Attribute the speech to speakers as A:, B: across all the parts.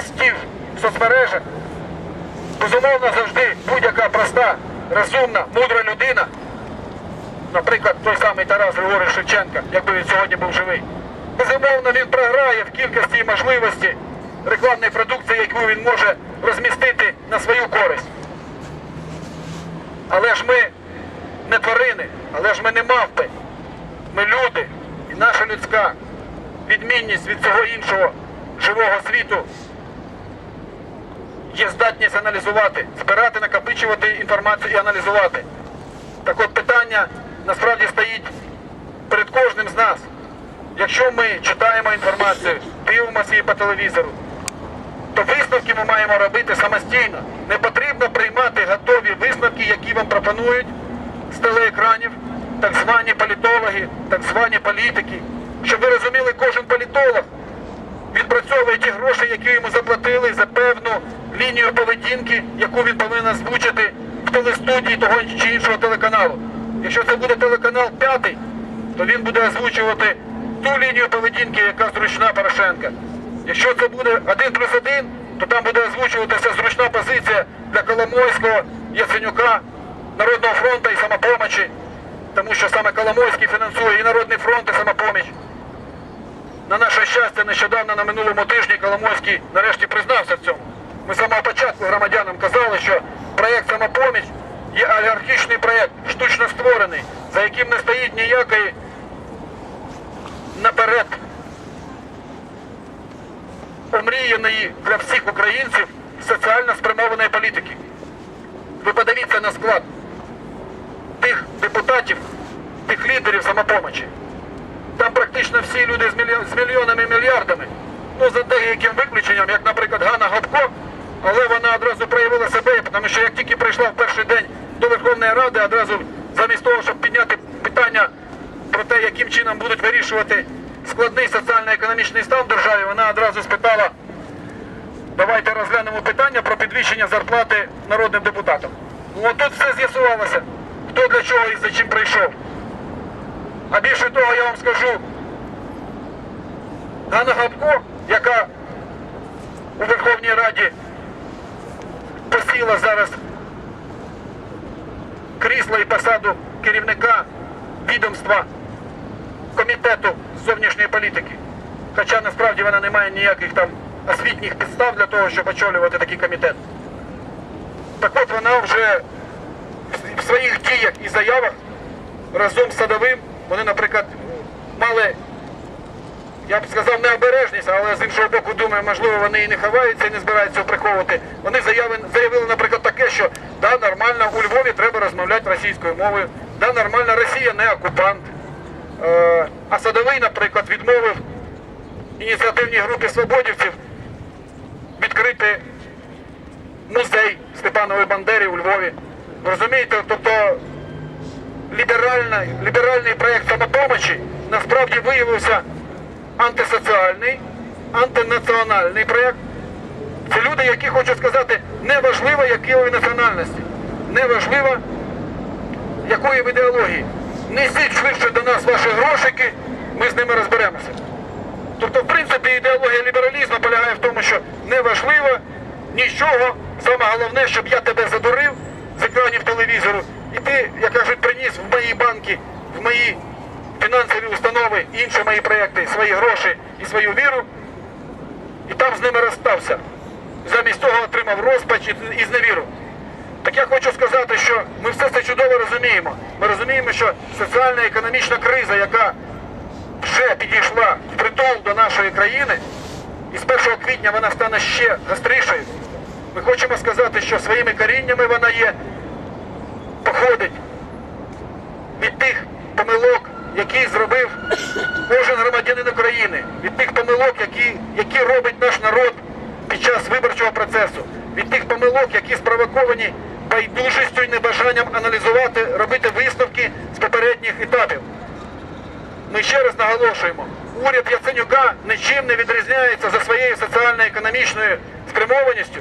A: постів в соцмережах, безумовно завжди будь-яка проста, розумна, мудра людина, наприклад, той самий Тарас Григорович Шевченка, якби він сьогодні був живий, безумовно він програє в кількості і можливості рекламної продукції, яку він може розмістити на свою користь. Але ж ми не тварини, але ж ми не мавпи. Ми люди. І наша людська відмінність від цього іншого живого світу є здатність аналізувати, збирати, накопичувати інформацію і аналізувати. Так от питання насправді стоїть перед кожним з нас. Якщо ми читаємо інформацію, дивимося її по телевізору, то висновки ми маємо робити самостійно. Не потрібно приймати готові висновки, які вам пропонують з телеекранів, так звані політологи, так звані політики. Щоб ви розуміли, кожен політолог відпрацьовує ті гроші, які йому заплатили за певну лінію поведінки, яку він повинен озвучити в телестудії того чи іншого телеканалу. Якщо це буде телеканал п'ятий, то він буде озвучувати ту лінію поведінки, яка зручна Порошенка. Якщо це буде один плюс один, то там буде озвучуватися зручна позиція для Коломойського, Яценюка, Народного фронту і самопомочі, тому що саме Коломойський фінансує і Народний фронт, і самопоміч. На наше щастя, нещодавно на минулому тижні Коломойський нарешті признався в цьому. Ми з самого початку громадянам казали, що проєкт самопоміч є олігархічний проєкт, штучно створений, за яким не стоїть ніякої наперед омріяної для всіх українців соціально спрямованої політики. Ви подивіться на склад тих депутатів, тих лідерів самопомочі. Там практично всі люди з, мільйонами і мільярдами. Ну, за деяким виключенням, як, наприклад, Ганна Гопко, але вона одразу проявила себе, тому що як тільки прийшла в перший день до Верховної Ради, одразу замість того, щоб підняти питання про те, яким чином будуть вирішувати складний соціально-економічний стан в державі, вона одразу спитала, давайте розглянемо питання про підвищення зарплати народним депутатам. От тут все з'ясувалося, хто для чого і за чим прийшов. А більше того, я вам скажу, Ганна Габко, яка у Верховній Раді посіла зараз крісло і посаду керівника відомства комітету зовнішньої політики. Хоча насправді вона не має ніяких там освітніх підстав для того, щоб очолювати такий комітет. Так от вона вже в своїх діях і заявах разом з садовим, вони, наприклад, мали, я б сказав, необережність, але з іншого боку, думаю, можливо, вони і не ховаються, і не збираються приховувати. Вони заяви, заявили, наприклад, таке, що да, нормально, у Львові треба розмовляти російською мовою, да, нормально, Росія не окупант. Е, а садовий, наприклад, відмовив ініціативній групі свободівців відкрити музей Степанової Бандери у Львові. Розумієте, тобто ліберальна, ліберальний проєкт самопомочі насправді виявився антисоціальний, антинаціональний проєкт. Це люди, які хочу сказати, неважливо, якої національності, неважливо, якої ви ідеології. Несіть швидше до нас ваші грошики, ми з ними розберемося. Тобто, в принципі, ідеологія лібералізму полягає в тому, що неважливо нічого, саме головне, щоб я тебе задурив з екранів телевізору, і ти, як кажуть, приніс в мої банки, в мої фінансові установи, інші мої проєкти, свої гроші і свою віру, і там з ними розстався. Замість того отримав розпач і- зневіру. Так я хочу сказати, що ми все це чудово розуміємо. Ми розуміємо, що соціальна економічна криза, яка вже підійшла в притул до нашої країни, і з 1 квітня вона стане ще гострішою. Ми хочемо сказати, що своїми коріннями вона є, походить від тих помилок, які зробив кожен громадянин України, від тих помилок, які, які робить наш народ під час виборчого процесу, від тих помилок, які спровоковані байдужістю і небажанням аналізувати, робити висновки з попередніх етапів. Ми ще раз наголошуємо, уряд Яценюка нічим не відрізняється за своєю соціально-економічною спрямованістю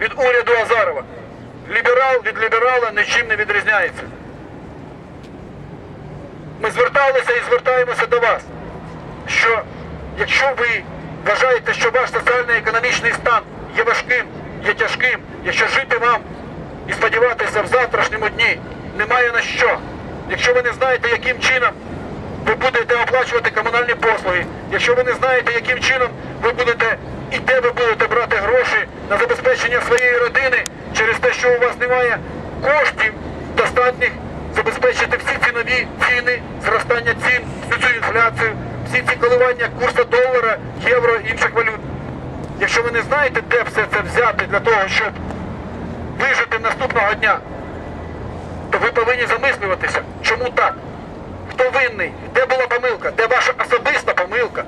A: від уряду Азарова. Ліберал від ліберала нічим не відрізняється. Ми зверталися і звертаємося до вас, що якщо ви вважаєте, що ваш соціально-економічний стан є важким, є тяжким, якщо жити вам і сподіватися в завтрашньому дні немає на що. Якщо ви не знаєте, яким чином ви будете оплачувати комунальні послуги, якщо ви не знаєте, яким чином ви будете і де ви будете брати гроші на забезпечення своєї родини через те, що у вас немає коштів достатніх забезпечити всі цінові ціни, зростання цін, всю цю інфляцію, всі ці коливання курсу долара, євро інших валют. Якщо ви не знаєте, де все це взяти для того, щоб вижити наступного дня, то ви повинні замислюватися, чому так? Хто винний? Де була помилка? Де ваша особиста помилка?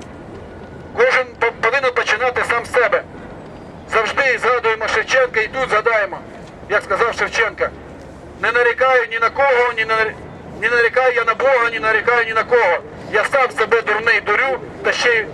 A: Кожен повинен починати сам себе. Завжди згадуємо Шевченка і тут згадаємо, як сказав Шевченка. Не нарікаю ні на кого, ні на ні нарікаю я на Бога, ні нарікаю ні на кого. Я сам себе дурний дурю, та ще й